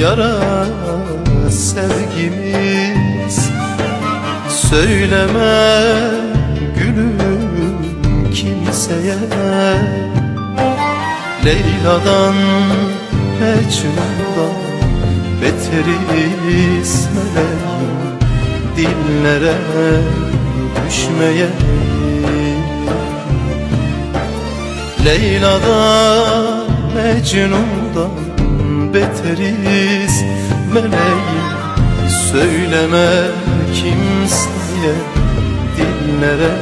yara sevgimiz. Söyleme gülüm kimseye. Leyla'dan Mecnun'dan Beteriz meleğim Dillere düşmeye. Leyla'dan Mecnun'dan Beteriz. Meleğim Söyleme kimseye Dillere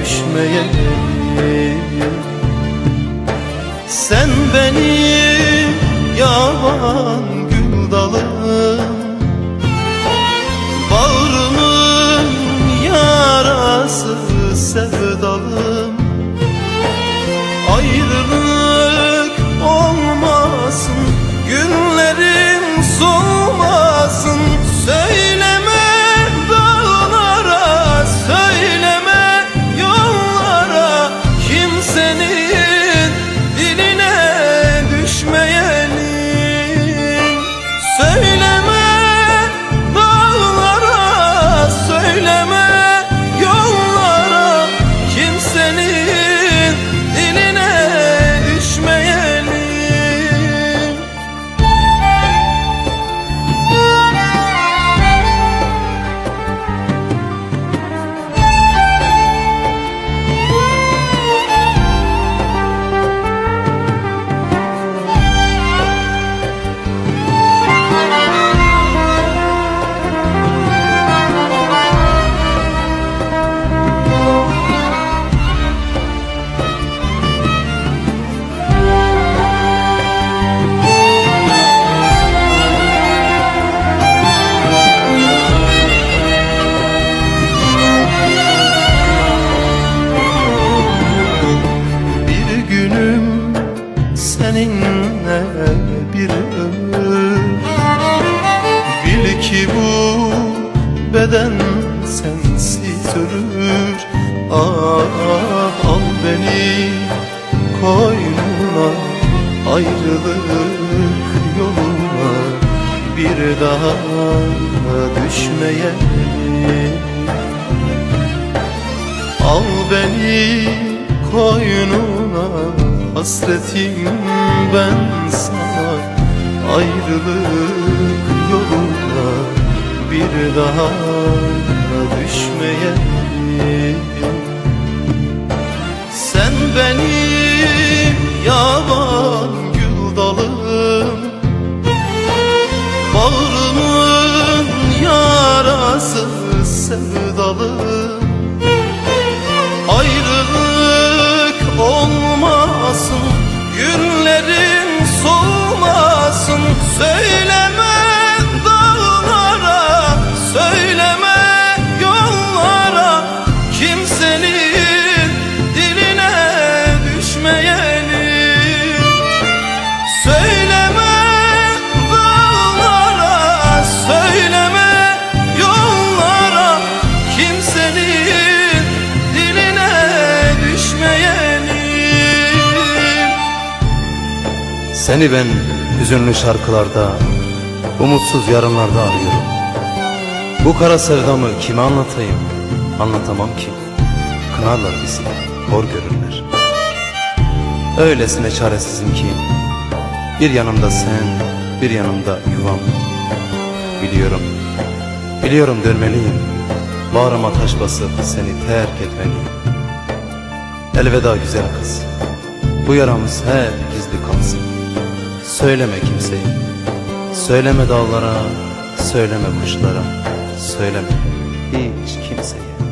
düşmeye. Sen benim beden sensiz ölür? Ah al beni koynuna Ayrılık yoluna bir daha düşmeyelim Al beni koynuna hasretim ben sana Ayrılık daha düşmeye Seni ben hüzünlü şarkılarda, umutsuz yarınlarda arıyorum. Bu kara sevdamı kime anlatayım? Anlatamam ki. Kınarlar bizi, hor görürler. Öylesine çaresizim ki, bir yanımda sen, bir yanımda yuvam. Biliyorum, biliyorum dönmeliyim. Bağrıma taş basıp seni terk etmeliyim. Elveda güzel kız. Bu yaramız hep gizli kalsın. Söyleme kimseye. Söyleme dağlara, söyleme kuşlara, söyleme hiç kimseye.